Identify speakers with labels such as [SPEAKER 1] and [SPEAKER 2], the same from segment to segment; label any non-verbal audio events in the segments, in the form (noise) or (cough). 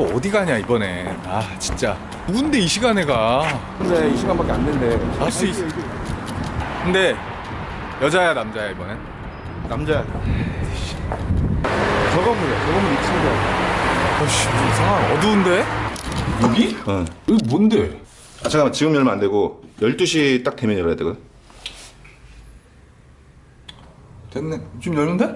[SPEAKER 1] 또 어디 가냐 이번에 아 진짜 누군데 이 시간에 가
[SPEAKER 2] 근데 이 시간밖에 안 된대.
[SPEAKER 1] 알수 있어 근데 여자야 남자야 이번엔
[SPEAKER 2] 남자야. 저 건물이야. 저 건물 2층이야.
[SPEAKER 1] 어씨 이상한 어두운데? 여기?
[SPEAKER 2] 응.
[SPEAKER 1] 여기 뭔데?
[SPEAKER 2] 아 잠깐만 지금 열면 안 되고 12시 딱 되면 열어야 되거든.
[SPEAKER 1] 됐네 지금 열면 돼?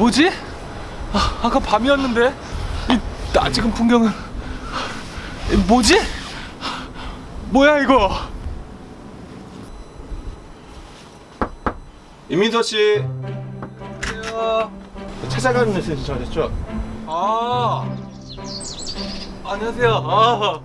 [SPEAKER 1] 뭐지? 아, 아까 밤이었는데 이 아직은 풍경은 이, 뭐지? 뭐야 이거?
[SPEAKER 2] 이민서 씨 찾아가는 메시지 전했죠?
[SPEAKER 1] 아 안녕하세요. 아.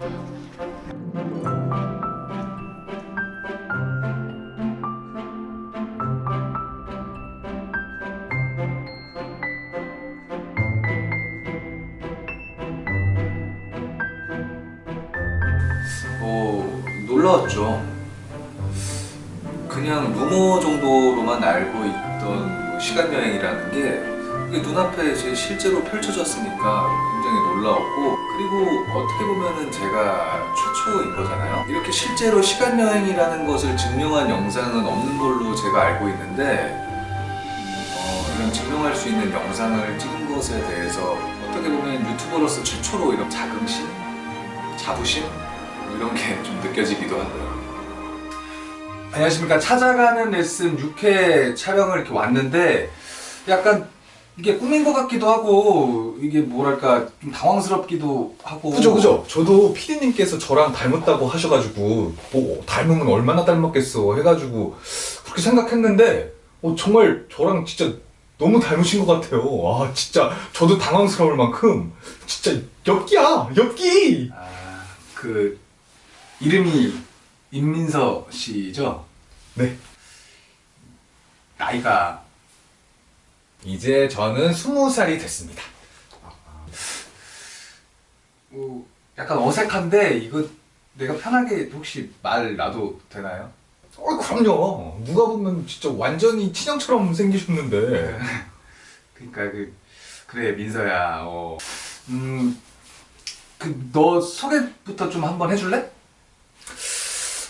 [SPEAKER 3] 어, 놀라웠죠. 그냥 루머 정도로만 알고 있던 뭐 시간 여행이라는 게 눈앞에 이제 실제로 펼쳐졌으니까 굉장히 놀라웠고 그리고 어떻게 보면은 제가 최초인 거잖아요. 이렇게 실제로 시간 여행이라는 것을 증명한 영상은 없는 걸로 제가 알고 있는데 어, 이런 증명할 수 있는 영상을 찍은 것에 대해서 어떻게 보면 유튜버로서 최초로 이런 자긍심, 자부심 뭐 이런 게 좀 느껴지기도 하고요. 안녕하십니까. 찾아가는 레슨 6회 촬영을 이렇게 왔는데 약간 이게 꿈인 것 같기도 하고 이게 뭐랄까 좀 당황스럽기도 하고
[SPEAKER 1] 그죠 그죠. 저도 피디님께서 저랑 닮았다고 하셔가지고 뭐 닮으면 얼마나 닮았겠어 해가지고 그렇게 생각했는데 어, 정말 저랑 진짜 너무 닮으신 것 같아요. 와 진짜 저도 당황스러울 만큼 진짜 엽기야 엽기.
[SPEAKER 3] 아, 그 이름이 임민서 씨죠?
[SPEAKER 1] 네.
[SPEAKER 3] 나이가
[SPEAKER 1] 이제 저는 스무 살이 됐습니다.
[SPEAKER 3] 뭐 약간 어색한데 이거 내가 편하게 혹시 말 놔도 되나요?
[SPEAKER 1] 어 그럼요. 누가 보면 진짜 완전히 친형처럼 생기셨는데. (laughs)
[SPEAKER 3] 그러니까 그 그래 민서야 어. 음 그 너 소개부터 좀 한번 해줄래?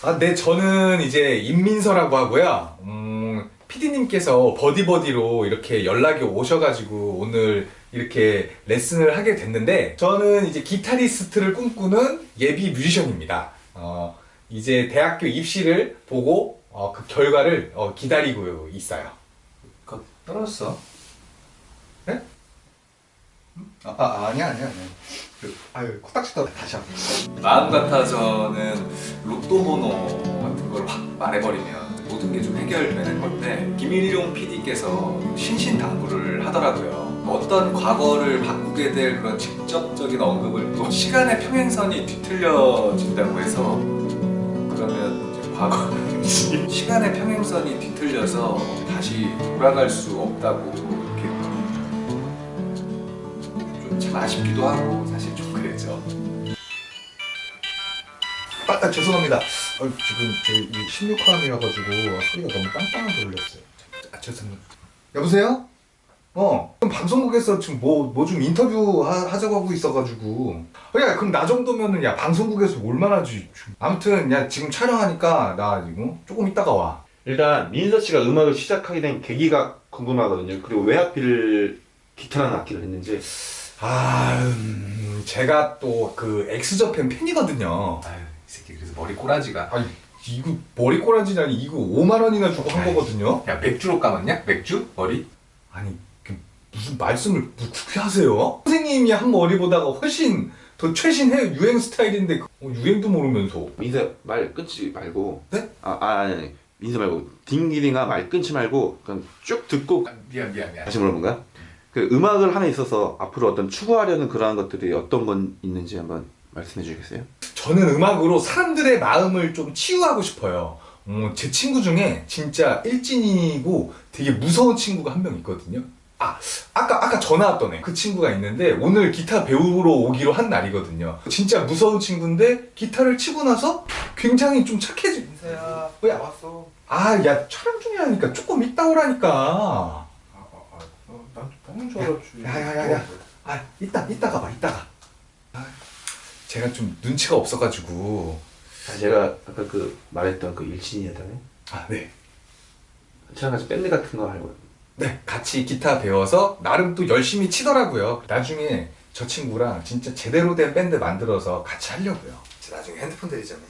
[SPEAKER 1] 아, 네, 저는 이제 임민서라고 하고요. 음, PD님께서 버디버디로 이렇게 연락이 오셔가지고 오늘 이렇게 레슨을 하게 됐는데, 저는 이제 기타리스트를 꿈꾸는 예비 뮤지션입니다. 어, 이제 대학교 입시를 보고 어, 그 결과를 어, 기다리고 있어요.
[SPEAKER 3] 그 떨어졌어.
[SPEAKER 2] 아, 아 아니야 아니야 아니야. 그, 아유 코딱지 떠 다시 한번.
[SPEAKER 3] 마음 같아서는 로또 번호 같은 걸 확 말해버리면 모든 게 좀 해결되는 건데 김일용 PD께서 신신당부를 하더라고요. 어떤 과거를 바꾸게 될 그런 직접적인 언급을 또 시간의 평행선이 뒤틀려진다고 해서 그러면 이제 과거 (laughs) 시간의 평행선이 뒤틀려서 다시 돌아갈 수 없다고 참 아쉽기도 하고 사실 좀 그랬죠.
[SPEAKER 1] 아, 아, 죄송합니다. 어, 지금 제 16화이어가지고 소리가 너무 빵빵하게 울렸어요. 아, 죄송합니다. 여보세요? 어, 그럼 방송국에서 지금 뭐, 뭐 좀 인터뷰 하, 하자고 하고 있어가지고. 어, 야, 그럼 나 정도면은, 야, 방송국에서 얼마나 지. 아무튼, 야, 지금 촬영하니까, 나 지금 조금 이따가 와.
[SPEAKER 4] 일단 민서 씨가 음악을 시작하게 된 계기가 궁금하거든요. 그리고 왜 하필 기타라는 악기를 했는지.
[SPEAKER 1] 아, 음, 제가 또 그 엑스저팬 팬이거든요.
[SPEAKER 3] 아유, 이 새끼 그래서 머리 꼬라지가.
[SPEAKER 1] 아니, 이거 머리 꼬라지냐니, 이거 5만 원이나 주고 한 거거든요?
[SPEAKER 3] 야 맥주로 감았냐? 맥주? 머리?
[SPEAKER 1] 아니 그 무슨 말씀을 뭐 그렇게 하세요? 선생님이 한 머리보다가 훨씬 더 최신 해 유행 스타일인데 그- 어, 유행도 모르면서
[SPEAKER 4] 민서 말 끊지 말고.
[SPEAKER 1] 네?
[SPEAKER 4] 아, 아 아니, 아니. 민서 말고 딩기링아 말 끊지 말고 그냥 쭉 듣고
[SPEAKER 3] 아, 미안 미안 미안.
[SPEAKER 4] 다시 물어본 거야? 그 음악을 함에 있어서 앞으로 어떤 추구하려는 그러한 것들이 어떤 건 있는지 한번 말씀해 주시겠어요?
[SPEAKER 1] 저는 음악으로 사람들의 마음을 좀 치유하고 싶어요. 어, 제 친구 중에 진짜 일진이고 되게 무서운 친구가 한 명 있거든요. 아 아까 아까 전화 왔던 애 그 친구가 있는데 오늘 기타 배우러 오기로 한 날이거든요. 진짜 무서운 친구인데 기타를 치고 나서 굉장히 좀 착해지.
[SPEAKER 3] 인사야 왜 왔어?
[SPEAKER 1] 아 야 촬영 중이라니까 조금 이따 오라니까.
[SPEAKER 3] 알았지
[SPEAKER 1] 야야야야. 아 이따 이따 가 봐 이따가. 아, 제가 좀 눈치가 없어가지고.
[SPEAKER 4] 아, 제가 아까 그 말했던 그 일진이었다네.
[SPEAKER 1] 아 네.
[SPEAKER 4] 저랑 같이 밴드 같은 거 하려고.
[SPEAKER 1] 네, 같이 기타 배워서 나름 또 열심히 치더라고요. 나중에 저 친구랑 진짜 제대로 된 밴드 만들어서 같이 하려고요. 나중에 핸드폰 대리점에.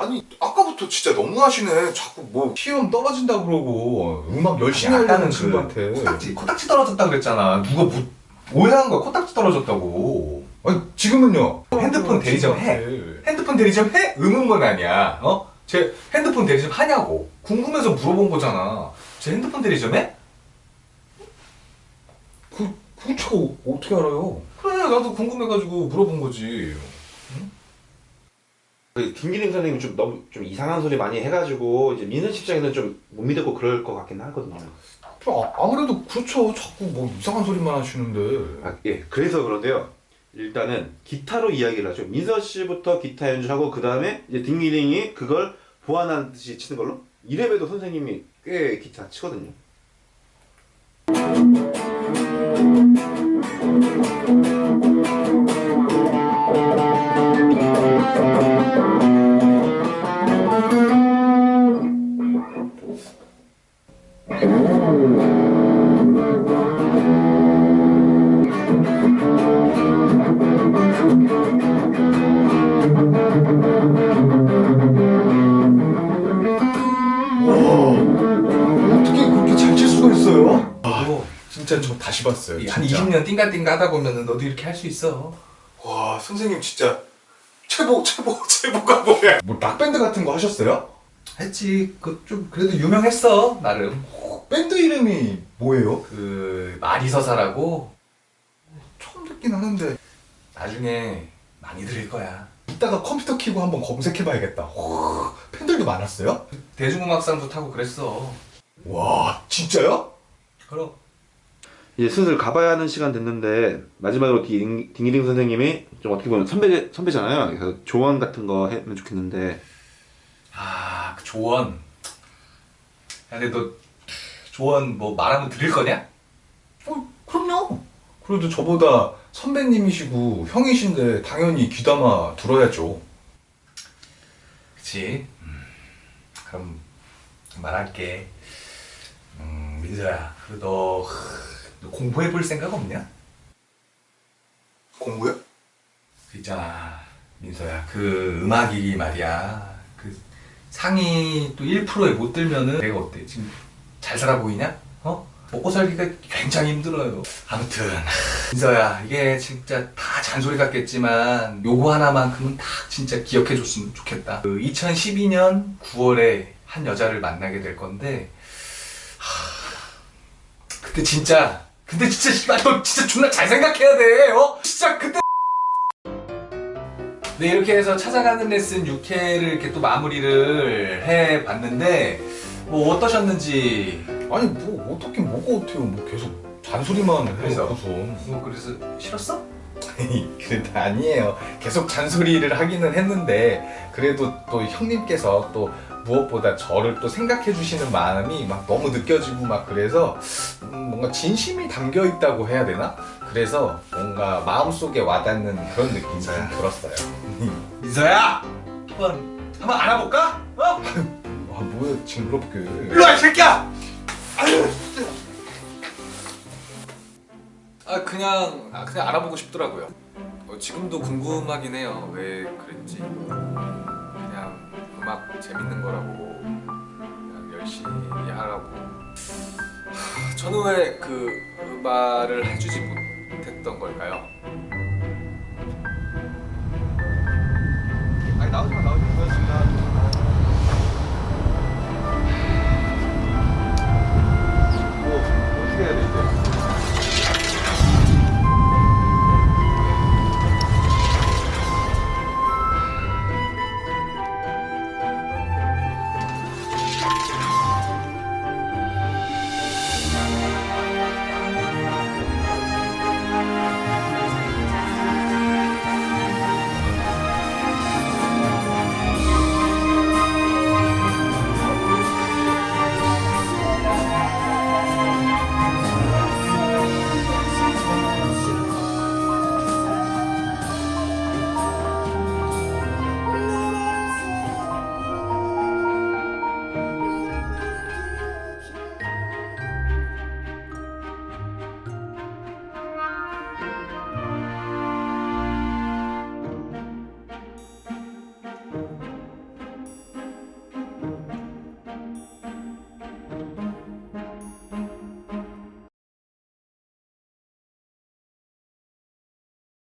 [SPEAKER 1] 아니 아까부터 진짜 너무 하시네. 자꾸 뭐 시험 떨어진다 그러고 음악 열심히
[SPEAKER 3] 아니,
[SPEAKER 1] 하려는
[SPEAKER 3] 아까는
[SPEAKER 1] 친구한테.
[SPEAKER 3] 코딱지 코딱지 떨어졌다 그랬잖아 누가 뭐 오해한 거야 코딱지 떨어졌다고
[SPEAKER 1] 아니 지금은요.
[SPEAKER 3] 핸드폰 대리점 해. 핸드폰 대리점 해? 의문문 아니야 어? 제 핸드폰 대리점 하냐고 궁금해서 물어본 거잖아 제 핸드폰 대리점 해?
[SPEAKER 1] 그 그거 어떻게 알아요?
[SPEAKER 3] 그래 나도 궁금해가지고 물어본 거지
[SPEAKER 4] 그 김기림 선생님이 좀 너무 좀 이상한 소리 많이 해가지고 이제 민선 씨 입장에서는 좀 못 믿고 그럴 것 같긴 하거든요.
[SPEAKER 1] 아, 아무래도 그렇죠. 자꾸 뭐 이상한 소리만 하시는데.
[SPEAKER 4] 아, 예, 그래서 그런데요. 일단은 기타로 이야기를 하죠. 민서 씨부터 기타 연주하고 그 다음에 이제 딩기링이 그걸 보완하듯이 치는 걸로. 이래봬도 선생님이 꽤 기타 치거든요.
[SPEAKER 1] 진짜 저 다시 봤어요.
[SPEAKER 3] 한
[SPEAKER 1] 진짜.
[SPEAKER 3] 20년 띵가띵가 하다 보면은 너도 이렇게 할 수 있어
[SPEAKER 1] 와 선생님 진짜 최고 최고 최고가 뭐야? 뭐 락밴드 같은 거 하셨어요?
[SPEAKER 3] 했지 그 좀 그래도 유명했어 나름
[SPEAKER 1] 밴드 이름이 뭐예요?
[SPEAKER 3] 그 마리서사라고
[SPEAKER 1] 처음 듣긴 하는데
[SPEAKER 3] 나중에 많이 들을 거야
[SPEAKER 1] 이따가 컴퓨터 키고 한번 검색해봐야겠다. 와, 팬들도 많았어요?
[SPEAKER 3] 대중음악상도 타고 그랬어
[SPEAKER 1] 와 진짜요?
[SPEAKER 3] 그럼
[SPEAKER 4] 이제 슬슬 가봐야 하는 시간 됐는데 마지막으로 딩, 딩기링 선생님이 좀 어떻게 보면 선배 선배잖아요. 그래서 조언 같은 거 하면 좋겠는데
[SPEAKER 3] 아, 그 조언. 야, 근데 너 조언 뭐 말하면 들을 거냐?
[SPEAKER 1] 어 그럼요. 그래도 저보다 선배님이시고 형이신데 당연히 귀담아 들어야죠.
[SPEAKER 3] 그치? 음, 그럼 말할게. 음, 민서야, 그래도 너, 너 공부해 볼 생각 없냐?
[SPEAKER 1] 공부요?
[SPEAKER 3] 그 있잖아, 민서야, 그 음악이 말이야. 그 상위 또 1%에 못 들면은 내가 어때? 지금 잘 살아 보이냐? 어? 먹고 살기가 굉장히 힘들어요. 아무튼 민서야, 이게 진짜 다 잔소리 같겠지만 요거 하나만큼은 다 진짜 기억해 줬으면 좋겠다. 그 2012년 9월에 한 여자를 만나게 될 건데 하, 그때 진짜 근데 진짜 씨발 너 진짜 존나 잘 생각해야 돼. 어? 진짜 그때 네 이렇게 해서 찾아가는 레슨 6회를 이렇게 또 마무리를 해 봤는데 뭐 어떠셨는지
[SPEAKER 1] 아니 뭐 어떻게 뭐가 어때요? 뭐 계속 잔소리만
[SPEAKER 3] 그래서?
[SPEAKER 1] 해놓고선.
[SPEAKER 3] 뭐 그래서 싫었어?
[SPEAKER 1] 그래도 아니에요. 계속 잔소리를 하기는 했는데 그래도 또 형님께서 또 무엇보다 저를 또 생각해 주시는 마음이 막 너무 느껴지고 막 그래서 음, 뭔가 진심이 담겨 있다고 해야 되나? 그래서 뭔가 마음속에 와닿는 그런 느낌이 좀? 들었어요. (laughs)
[SPEAKER 3] 민서야 한번 한번 알아볼까? 어? (laughs)
[SPEAKER 1] 아 뭐야 징그럽게.
[SPEAKER 3] 일로 와 이 새끼야! 아 그냥 아, 그냥 알아보고 싶더라고요. 어, 지금도 궁금하긴 해요. 왜 그랬지? 음악 재밌는 거라고 그냥 열심히 하라고. 하, 저는 왜 그 말을 해주지 못했던 걸까요?
[SPEAKER 4] 아니 나오지 마 나오지 마.